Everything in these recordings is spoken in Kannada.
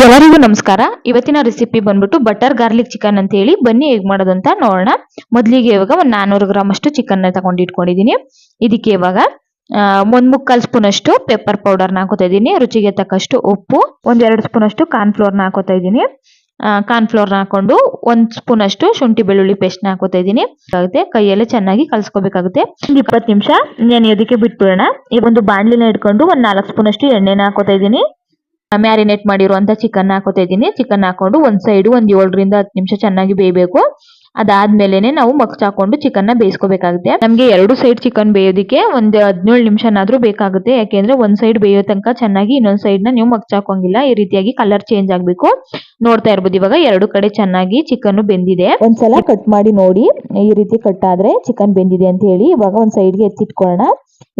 ಎಲ್ಲರಿಗೂ ನಮಸ್ಕಾರ. ಇವತ್ತಿನ ರೆಸಿಪಿ ಬಂದ್ಬಿಟ್ಟು ಬಟರ್ ಗಾರ್ಲಿಕ್ ಚಿಕನ್ ಅಂತ ಹೇಳಿ ಬನ್ನಿ ಹೇಗ್ ಮಾಡೋದು ಅಂತ ನೋಡೋಣ. ಮೊದಲಿಗೆ ಇವಾಗ ಒಂದು ನಾನೂರು ಗ್ರಾಮ್ ಅಷ್ಟು ಚಿಕನ್ ತಗೊಂಡು ಇಟ್ಕೊಂಡಿದ್ದೀನಿ. ಇದಕ್ಕೆ ಇವಾಗ ಒಂದ್ ಮುಕ್ಕಾಲ್ ಸ್ಪೂನ್ ಅಷ್ಟು ಪೆಪ್ಪರ್ ಪೌಡರ್ನ ಹಾಕೋತಾ ಇದ್ದೀನಿ. ರುಚಿಗೆ ತಕ್ಕಷ್ಟು ಉಪ್ಪು, ಒಂದ್ ಎರಡು ಸ್ಪೂನ್ ಅಷ್ಟು ಕಾರ್ನ್ ಫ್ಲೋರ್ನ ಹಾಕೋತಾ ಇದ್ದೀನಿ. ಕಾರ್ನ್ನ ಹಾಕೊಂಡು ಒಂದ್ ಸ್ಪೂನ್ ಅಷ್ಟು ಶುಂಠಿ ಬೆಳ್ಳುಳ್ಳಿ ಪೇಸ್ಟ್ನ ಹಾಕೋತಾ ಇದ್ದೀನಿ. ಆಗುತ್ತೆ. ಕೈಯಲ್ಲೇ ಚೆನ್ನಾಗಿ ಕಲ್ಸ್ಕೋಬೇಕಾಗುತ್ತೆ. ಇಪ್ಪತ್ತು ನಿಮಿಷ ನಾನು ಇದಕ್ಕೆ ಬಿಟ್ಬಿಡೋಣ. ಈ ಒಂದು ಬಾಣಲಿನ ಇಟ್ಕೊಂಡು ಒಂದ್ ನಾಲ್ಕು ಸ್ಪೂನ್ ಅಷ್ಟು ಎಣ್ಣೆನ ಹಾಕೋತಾ ಇದ್ದೀನಿ. ಮ್ಯಾರಿನೇಟ್ ಮಾಡಿರುವಂತ ಚಿಕನ್ ಹಾಕೋತಾ ಇದ್ದೀನಿ. ಚಿಕನ್ ಹಾಕೊಂಡು ಒಂದ್ ಸೈಡ್ ಒಂದ್ ಏಳರಿಂದ ಹತ್ತು ನಿಮಿಷ ಚೆನ್ನಾಗಿ ಬೇಯಬೇಕು. ಅದಾದ್ಮೇಲೆ ನಾವು ಮಗ್ಚ್ ಹಾಕೊಂಡು ಚಿಕನ್ನ ಬೇಯಿಸ್ಕೋಬೇಕಾಗುತ್ತೆ. ನಮಗೆ ಎರಡು ಸೈಡ್ ಚಿಕನ್ ಬೇಯೋದಕ್ಕೆ ಒಂದ್ ಹದಿನೇಳು ನಿಮಿಷನಾದರೂ ಬೇಕಾಗುತ್ತೆ. ಯಾಕೆಂದ್ರೆ ಒಂದ್ ಸೈಡ್ ಬೇಯೋ ತನಕ ಚೆನ್ನಾಗಿ ಇನ್ನೊಂದ್ ಸೈಡ್ನ ನೀವು ಮಗ್ಚ್ ಹಾಕೋಂಗಿಲ್ಲ. ಈ ರೀತಿಯಾಗಿ ಕಲರ್ ಚೇಂಜ್ ಆಗ್ಬೇಕು. ನೋಡ್ತಾ ಇರ್ಬೋದು. ಇವಾಗ ಎರಡು ಕಡೆ ಚೆನ್ನಾಗಿ ಚಿಕನ್ ಬೆಂದಿದೆ. ಒಂದ್ಸಲ ಕಟ್ ಮಾಡಿ ನೋಡಿ. ಈ ರೀತಿ ಕಟ್ ಆದ್ರೆ ಚಿಕನ್ ಬೆಂದಿದೆ ಅಂತ ಹೇಳಿ ಇವಾಗ ಒಂದ್ ಸೈಡ್ಗೆ ಎತ್ತಿಟ್ಕೊಳ್ಳೋಣ.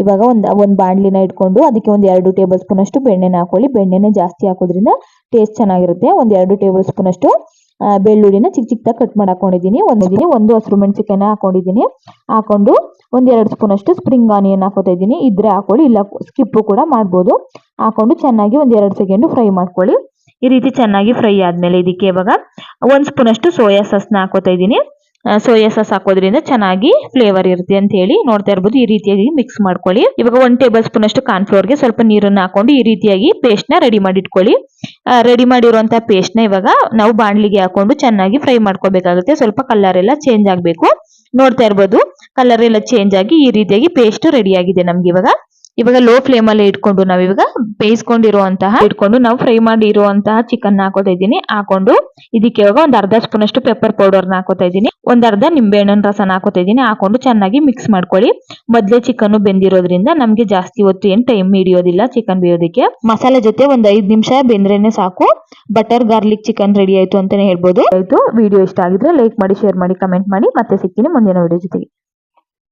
ಇವಾಗ ಒಂದ್ ಒಂದ್ ಬಾಣ್ಲಿನ ಇಟ್ಕೊಂಡು ಅದಕ್ಕೆ ಒಂದ್ ಎರಡು ಟೇಬಲ್ ಸ್ಪೂನ್ ಅಷ್ಟು ಬೆಣ್ಣೆನ ಹಾಕೊಳ್ಳಿ. ಬೆಣ್ಣೆನ ಜಾಸ್ತಿ ಹಾಕೋದ್ರಿಂದ ಟೇಸ್ಟ್ ಚೆನ್ನಾಗಿರುತ್ತೆ. ಒಂದ್ ಎರಡು ಟೇಬಲ್ ಸ್ಪೂನ್ ಅಷ್ಟು ಬೆಳ್ಳುಳ್ಳಿನ ಚಿಕ್ಕ ಚಿಕ್ಕದಾಗಿ ಕಟ್ ಮಾಡಿ ಹಾಕೊಂಡಿದ್ದೀನಿ. ಒಂದಿದ್ದೀನಿ ಒಂದು ಹಸಿರು ಮೆಣಸಿಕಾಯಿನ ಹಾಕೊಂಡಿದ್ದೀನಿ. ಹಾಕೊಂಡು ಒಂದ್ ಎರಡು ಸ್ಪೂನ್ ಅಷ್ಟು ಸ್ಪ್ರಿಂಗ್ ಆನಿಯನ್ ಹಾಕೋತಾ ಇದ್ದೀನಿ. ಇದ್ರೆ ಹಾಕೊಳ್ಳಿ, ಇಲ್ಲ ಸ್ಕಿಪ್ಪು ಕೂಡ ಮಾಡ್ಬೋದು. ಹಾಕೊಂಡು ಚೆನ್ನಾಗಿ ಒಂದ್ ಎರಡು ಸೆಕೆಂಡ್ ಫ್ರೈ ಮಾಡ್ಕೊಳ್ಳಿ. ಈ ರೀತಿ ಚೆನ್ನಾಗಿ ಫ್ರೈ ಆದ್ಮೇಲೆ ಇದಕ್ಕೆ ಇವಾಗ ಒಂದ್ ಸ್ಪೂನ್ ಅಷ್ಟು ಸೋಯಾ ಸಾಸ್ನ ಹಾಕೋತಾ ಇದ್ದೀನಿ. ಸೋಯಾ ಸಾಸ್ ಹಾಕೋದ್ರಿಂದ ಚೆನ್ನಾಗಿ ಫ್ಲೇವರ್ ಇರುತ್ತೆ ಅಂತ ಹೇಳಿ ನೋಡ್ತಾ ಇರ್ಬೋದು. ಈ ರೀತಿಯಾಗಿ ಮಿಕ್ಸ್ ಮಾಡ್ಕೊಳ್ಳಿ. ಇವಾಗ ಒನ್ ಟೇಬಲ್ ಸ್ಪೂನ್ ಅಷ್ಟು ಕಾರ್ನ್ಗೆ ಸ್ವಲ್ಪ ನೀರನ್ನ ಹಾಕೊಂಡು ಈ ರೀತಿಯಾಗಿ ಪೇಸ್ಟ್ನ ರೆಡಿ ಮಾಡಿ ಇಟ್ಕೊಳ್ಳಿ. ರೆಡಿ ಮಾಡಿರುವಂತಹ ಪೇಸ್ಟ್ನ ಇವಾಗ ನಾವು ಬಾಣಲಿಗೆ ಹಾಕೊಂಡು ಚೆನ್ನಾಗಿ ಫ್ರೈ ಮಾಡ್ಕೋಬೇಕಾಗುತ್ತೆ. ಸ್ವಲ್ಪ ಕಲರ್ ಎಲ್ಲ ಚೇಂಜ್ ಆಗ್ಬೇಕು. ನೋಡ್ತಾ ಇರ್ಬೋದು. ಕಲರ್ ಎಲ್ಲ ಚೇಂಜ್ ಆಗಿ ಈ ರೀತಿಯಾಗಿ ಪೇಸ್ಟ್ ರೆಡಿ ಆಗಿದೆ ನಮ್ಗೆ ಇವಾಗ. ಇವಾಗ ಲೋ ಫ್ಲೇಮ್ ಅಲ್ಲಿ ಇಟ್ಕೊಂಡು ನಾವು ಇವಾಗ ಬೇಯಿಸ್ಕೊಂಡಿರುವಂತಹ ಇಟ್ಕೊಂಡು ನಾವು ಫ್ರೈ ಮಾಡಿ ಇರುವಂತಹ ಚಿಕನ್ ಹಾಕೋತಾ ಇದ್ದೀನಿ. ಹಾಕೊಂಡು ಇದಕ್ಕೆ ಇವಾಗ ಒಂದ್ ಅರ್ಧ ಸ್ಪೂನ್ ಅಷ್ಟು ಪೆಪ್ಪರ್ ಪೌಡರ್ನ ಹಾಕೋತಾ ಇದ್ದೀನಿ. ಒಂದ್ ಅರ್ಧ ನಿಂಬೆ ಹಣ್ಣಿನ ರಸನ ಹಾಕೋತಾ ಇದ್ದೀನಿ. ಹಾಕೊಂಡು ಚೆನ್ನಾಗಿ ಮಿಕ್ಸ್ ಮಾಡ್ಕೊಳ್ಳಿ. ಮೊದ್ಲೇ ಚಿಕನ್ ಬೆಂದಿರೋದ್ರಿಂದ ನಮ್ಗೆ ಜಾಸ್ತಿ ಹೊತ್ತು ಏನ್ ಟೈಮ್ ಹಿಡಿಯೋದಿಲ್ಲ ಚಿಕನ್ ಬೇಯೋದಕ್ಕೆ. ಮಸಾಲೆ ಜೊತೆ ಒಂದ್ ಐದ್ ನಿಮಿಷ ಬೆಂದ್ರೇನೆ ಸಾಕು. ಬಟರ್ ಗಾರ್ಲಿಕ್ ಚಿಕನ್ ರೆಡಿ ಆಯ್ತು ಅಂತಾನೆ ಹೇಳ್ಬೋದು. ಆಯ್ತು. ವಿಡಿಯೋ ಇಷ್ಟ ಆಗಿದ್ರೆ ಲೈಕ್ ಮಾಡಿ ಶೇರ್ ಮಾಡಿ ಕಮೆಂಟ್ ಮಾಡಿ. ಮತ್ತೆ ಸಿಗ್ತೀನಿ ಮುಂದಿನ ವಿಡಿಯೋ ಜೊತೆಗೆ.